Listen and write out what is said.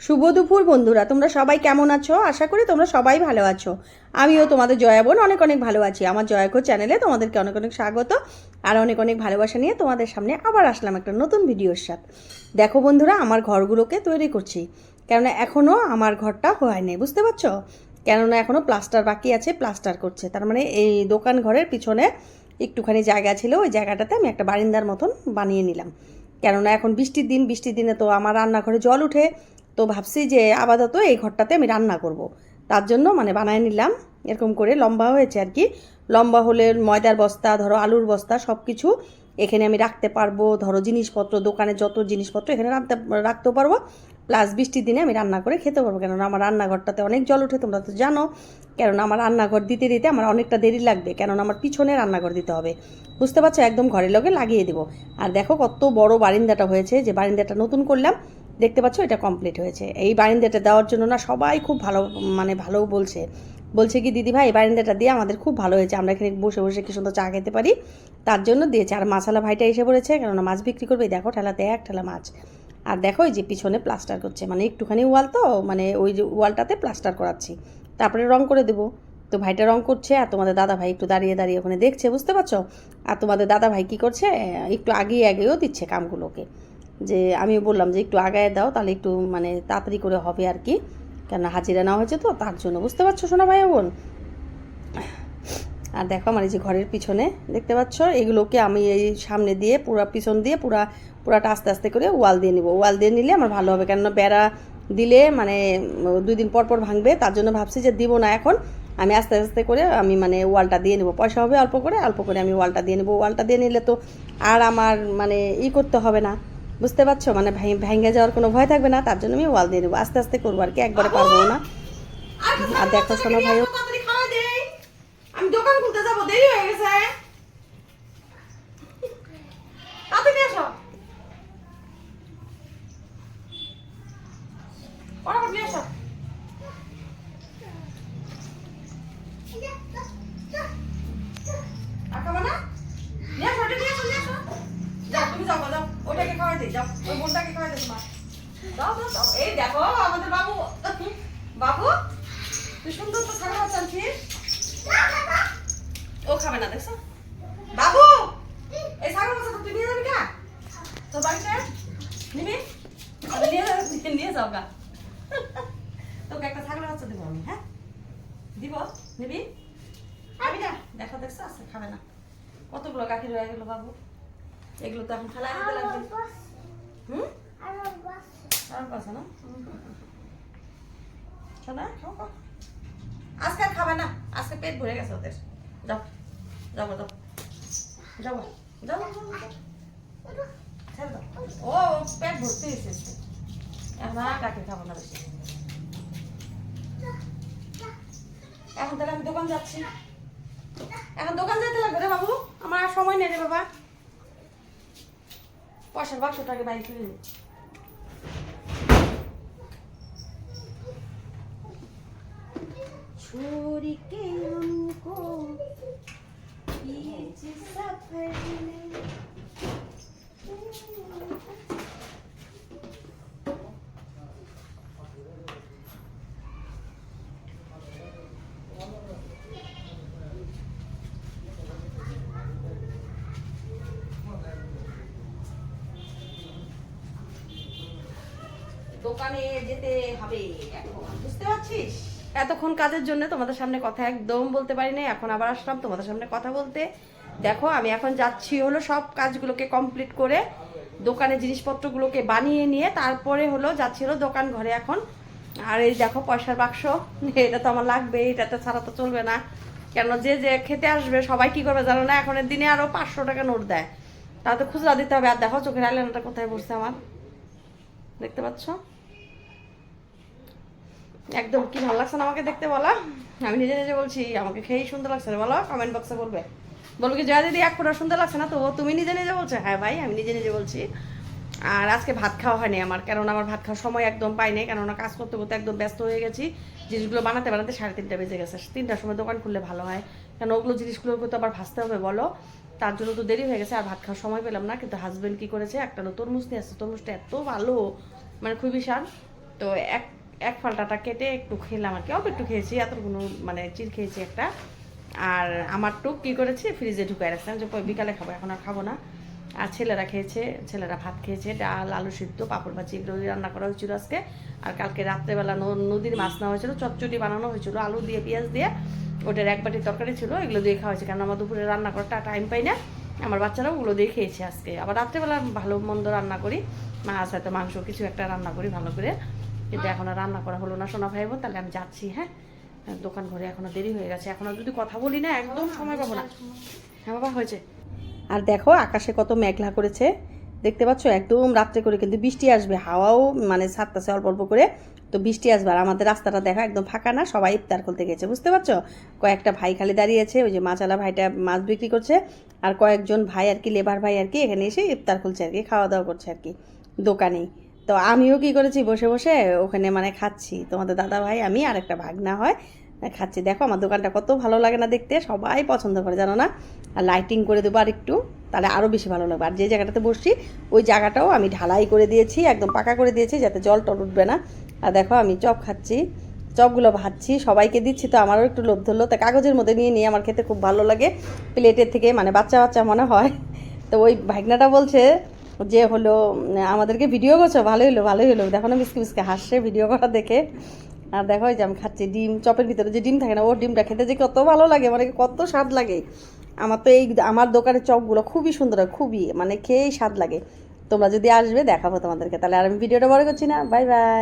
শুভ দুপুর, বন্ধুরা। তোমরা সবাই কেমন আছো? আশা করি তোমরা সবাই ভালো আছো। আমিও তোমাদের জয়া বোন অনেক অনেক ভালো আছি। আমার জয়া জয়াকো চ্যানেলে তোমাদেরকে অনেক অনেক স্বাগত আর অনেক অনেক ভালোবাসা নিয়ে তোমাদের সামনে আবার আসলাম একটা নতুন ভিডিওর সাথে। দেখো বন্ধুরা, আমার ঘরগুলোকে তৈরি করছি। কেননা এখনও আমার ঘরটা হয়নি বুঝতে পারছ? কেননা এখনও প্লাস্টার বাকি আছে, প্লাস্টার করছে। তার মানে এই দোকান ঘরের পিছনে একটুখানি জায়গা ছিল, ওই জায়গাটাতে আমি একটা বারিন্দার মতন বানিয়ে নিলাম। কেননা এখন বৃষ্টির দিন, বৃষ্টির দিনে তো আমার রান্নাঘরে জল উঠে তো ভাবছি যে আপাতত এই ঘরটাতে আমি রান্না করব। তার জন্য মানে বানায় নিলাম, এরকম করে লম্বা হয়েছে আর কি। লম্বা হলে ময়দার বস্তা, ধরো আলুর বস্তা সব কিছু এখানে আমি রাখতে পারব। ধরো জিনিসপত্র, দোকানে যত জিনিসপত্র এখানে রাখতে রাখতেও পারব। প্লাস বৃষ্টির দিনে আমি রান্না করে খেতে পারব। কেননা আমার রান্নাঘরটাতে অনেক জল উঠে তোমরা তো জানো। কেননা আমার রান্নাঘর দিতে দিতে আমার অনেকটা দেরি লাগবে। কেননা আমার পিছনে রান্নাঘর দিতে হবে। বুঝতে পারছ? একদম ঘরের লগে লাগিয়ে দেবো। আর দেখো কত বড় বারিন্দাটা হয়েছে। যে বারিন্দাটা নতুন করলাম দেখতে পাচ্ছ, এটা কমপ্লিট হয়েছে। এই বারিন্দাটা দেওয়ার জন্য না সবাই খুব ভালো মানে ভালো বলছে। বলছে কি, দিদি ভাই বারিন্দাটা দিয়ে আমাদের খুব ভালো হয়েছে। আমরা এখানে বসে বসে কি সুন্দর চা খেতে পারি? তার জন্য দিয়েছে। আর মাসালা ভাইটা এসে পড়েছে কেননা মাছ বিক্রি করবে। দেখো ঠেলাতে এক ঠেলা মাছ। আর দেখো এই যে পিছনে প্লাস্টার করছে। মানে একটুখানি ওয়াল তো মানে ওই যে ওয়ালটাতে প্লাস্টার করাচ্ছি। তারপরে রং করে দেবো। তো ভাইটা রং করছে, আর তোমাদের দাদা ভাই একটু দাঁড়িয়ে দাঁড়িয়ে ওখানে দেখছে, বুঝতে পারছ? আর তোমাদের দাদা ভাই কী করছে? একটু আগিয়ে আগেও দিচ্ছে কামগুলোকে। যে আমি বললাম যে একটু আগায় দাও, তাহলে একটু মানে তাড়াতাড়ি করে হবে আর কি। কেন হাজিরা নেওয়া হয়েছে তো, তার জন্য। বুঝতে পারছ শোনা ভাই বোন? আর দেখো আমার এই যে ঘরের পিছনে, দেখতে পাচ্ছ? এগুলোকে আমি এই সামনে দিয়ে, পুরা পিছন দিয়ে, পুরা, পুরাটা আস্তে আস্তে করে ওয়াল দিয়ে নিব। ওয়াল দিয়ে নিলে আমার ভালো হবে, কেননা বেড়া দিলে মানে দুই দিন পর পর ভাঙবে, তার জন্য ভাবছি যে দিব না এখন। আমি আস্তে আস্তে করে আমি মানে ওয়ালটা দিয়ে নেব। পয়সা হবে অল্প করে অল্প করে আমি ওয়ালটা দিয়ে নেব। ওয়ালটা দিয়ে নিলে তো আর আমার মানে ই করতে হবে না। বুঝতে পারছ? মানে ভেঙে যাওয়ার কোনো ভয় থাকবে না তার জন্য আমি ওয়াল দিয়ে দেবো। আস্তে আস্তে করব আর কি একবারে পারব না। আর দেখো শোনো ভাই। আমি দোকান খুলতে যাব দেরি হয়ে গেছে তাড়াতাড়ি এসো ফটাফট নিয়ে এসো আর খাবে না? নিয়ে আসো, ওটা নিয়ে আসো, নিয়ে আসো। যাও, তুমি যাও, যাও। ওটাকে খাওয়াই দিই, যাও। ওই বোনটাকে খাওয়াই দিই তোমার। যাও, যাও, যাও। এই দেখো আমাদের বাবু বাবু তুই সুন্দর তো ছাগল চাচ্ছিস ও খাবে না দেখছ? বাবু! এই ছাগল বাচ্চা তুই নিয়ে যাবি কা? তোর বাড়িতে? নিবি? নিয়ে নিয়ে যাও গা তোকে একটা ছাগল বাচ্চা দেবো আমি হ্যাঁ? দিব? নিবি? খাবি না? দেখো দেখছ? আছে খাবে না। কতগুলো গাখির হয়ে গেল বাবু? এগুলো তো এখন ফেলাই দিতে লাগবে। হুম? আর পাশে না? শোনা। আজকে আর খাবে না। আজকে পেট ভরে গেছে ওদের। যাও। যাব যাব যাব যাব ছেড়ে দাও ও পেট ভর্তি হয়েছে এখন আর কাকে খাব না বেশি এখন তাহলে আমি দোকান যাচ্ছি এখন দোকান যেতে লাগবে রে বাবু আমার আর সময় নেই রে বাবা পয়সার বাক্সটাকে বাইরে ফিরে নিই ছুরি কেউ দোকানে যেতে হবে এখন, বুঝতে পারছিস? এতক্ষণ কাজের জন্য তোমাদের সামনে কথা একদম বলতে পারি না এখন আবার আসলাম তোমাদের সামনে কথা বলতে। দেখো, আমি এখন যাচ্ছি হলো সব কাজগুলোকে কমপ্লিট করে দোকানে জিনিসপত্রগুলোকে বানিয়ে নিয়ে, তারপরে হলো যাচ্ছি হলো দোকান ঘরে এখন। আর এই দেখো পয়সার বাক্স, এটা তো আমার লাগবে, এটা তো ছাড়া তো চলবে না। কেন যে যে খেতে আসবে, সবাই কি করবে জানো না? এখনের দিনে আরও পাঁচশো টাকা নোট দেয়। তাতে খুচরা দিতে হবে। আর দেখো চোখের আইলাইনারটা কোথায় বসছে আমার? দেখতে পাচ্ছ? একদম, কি ভালো লাগছে না আমাকে দেখতে বলা? আমি নিজে নিজে বলছি, আমাকে খেয়েই সুন্দর লাগছে না বলো কমেন্ট বক্সে বলবে। বলব কি, জয়া দিদি এক ফোটা সুন্দর লাগছে না? তো তুমি নিজে নিজে বলছো? হ্যাঁ ভাই, আমি নিজে নিজে বলছি। আর আজকে ভাত খাওয়া হয়নি আমার, কারণ আমার ভাত খাওয়ার সময় একদম পাইনি কেননা কাজ করতে করতে একদম ব্যস্ত হয়ে গেছি। জিনিসগুলো বানাতে বানাতে সাড়ে তিনটা বেজে গেছে। তিনটার সময় দোকান খুললে ভালো হয়। কেন ওগুলো জিনিসগুলোকে তো আবার ভাজতে হবে, বলো। তার জন্য তো দেরি হয়ে গেছে, আর ভাত খাওয়ার সময় পেলাম না। কিন্তু হাজবেন্ড কী করেছে? একটা তরমুজ নিয়ে আসছে। তরমুজটা এত ভালো মানে খুবই স্বাদ। তো এক এক ফালটাটা কেটে একটু খেলাম আর কি। অল্প একটু খেয়েছি, এতটুকুনো মানে চিল খেয়েছি একটা। আর আমার টুক কী করেছি? ফ্রিজে ঢুকাই রাখছিলাম, যে বিকালে খাব, এখন আর খাব না। আর ছেলেরা খেয়েছে, ছেলেরা ভাত খেয়েছে, ডাল, আলু সিদ্ধ, পাপড় ভাজি, এগুলো রান্না করা হয়েছিল আজকে। আর কালকে রাত্রেবেলা নদীর মাছ নেওয়া হয়েছিল, চচ্চড়ি বানানো হয়েছিল, আলু দিয়ে, পেঁয়াজ দিয়ে। ওটার এক বাটি তরকারি ছিল, এগুলো দিয়ে খাওয়া হয়েছে। কারণ আমার দুপুরে রান্না করাটা টাইম পাই না। আমার বাচ্চারাও ওগুলো দিয়ে খেয়েছে আজকে। আবার রাত্রেবেলা ভালো মন্দ রান্না করি। মাছ হয়তো মাংস কিছু একটা রান্না করি ভালো করে। কিন্তু এখন আর রান্না করা হলো না। সোনা ভাই বোন তাহলে আমি যাচ্ছি হ্যাঁ? দোকান ঘরে এখনও দেরি হয়ে গেছে। এখনও যদি কথা বলি না, একদম সময় পাবো না। হ্যাঁ বাবা, হয়েছে। আর দেখো, আকাশে কত মেঘলা করেছে। দেখতে পাচ্ছ, একদম রাত্রে করে কিন্তু বৃষ্টি আসবে। হাওয়াও মানে ছাড়তেছে অল্প অল্প করে। তো বৃষ্টি আসবে আর আমাদের রাস্তাটা দেখো, একদম ফাঁকা না, সবাই ইফতার খুলতে গেছে। বুঝতে পারছ? কয়েকটা ভাই খালি দাঁড়িয়েছে ওই যে মাছালা ভাইটা মাছ বিক্রি করছে। আর কয়েকজন ভাই আর কি, লেবার ভাই আর কি, এখানে এসে ইফতার খুলছে আর কি, খাওয়া দাওয়া করছে আর কি, দোকানেই। তো আমিও কি করেছি? বসে বসে ওখানে মানে খাচ্ছি। তোমাদের দাদা ভাই আমি আর একটা ভাগনা হয় খাচ্ছি। দেখো আমার দোকানটা কত ভালো লাগে না দেখতে, সবাই পছন্দ করে, জানো না? আর লাইটিং করে দেবো আর একটু তাহলে আরও বেশি ভালো লাগবে। আর যে জায়গাটাতে বসছি, ওই জায়গাটাও আমি ঢালাই করে দিয়েছি, একদম পাকা করে দিয়েছি, যাতে জল টল উঠবে না। আর দেখো আমি চপ খাচ্ছি, চপগুলো ভাজছি, সবাইকে দিচ্ছি, তো আমারও একটু লোভ ধরলো। তা কাগজের মধ্যে নিয়ে নিয়ে আমার খেতে খুব ভালো লাগে। প্লেটের থেকে মানে বাচ্চা বাচ্চা মনে হয়। তো ওই ভাগনাটা বলছে যে হলো আমাদেরকে ভিডিও করছ? ভালোই হলো ভালোই হলো। দেখো না মিসকে মিসকে হাসছে ভিডিও করা দেখে। আর দেখো যে আমি খাচ্ছি ডিম, চপের ভিতরে যে ডিম থাকে না, ওর ডিমটা খেতে যে কত ভালো লাগে মানে কত স্বাদ লাগে। আমার তো এই আমার দোকানের চপগুলো খুবই সুন্দর হয়, খুবই মানে খেয়েই স্বাদ লাগে। তোমরা যদি আসবে, দেখাবো তোমাদেরকে। তাহলে আর আমি ভিডিওটা বড় করছি না। Bye bye.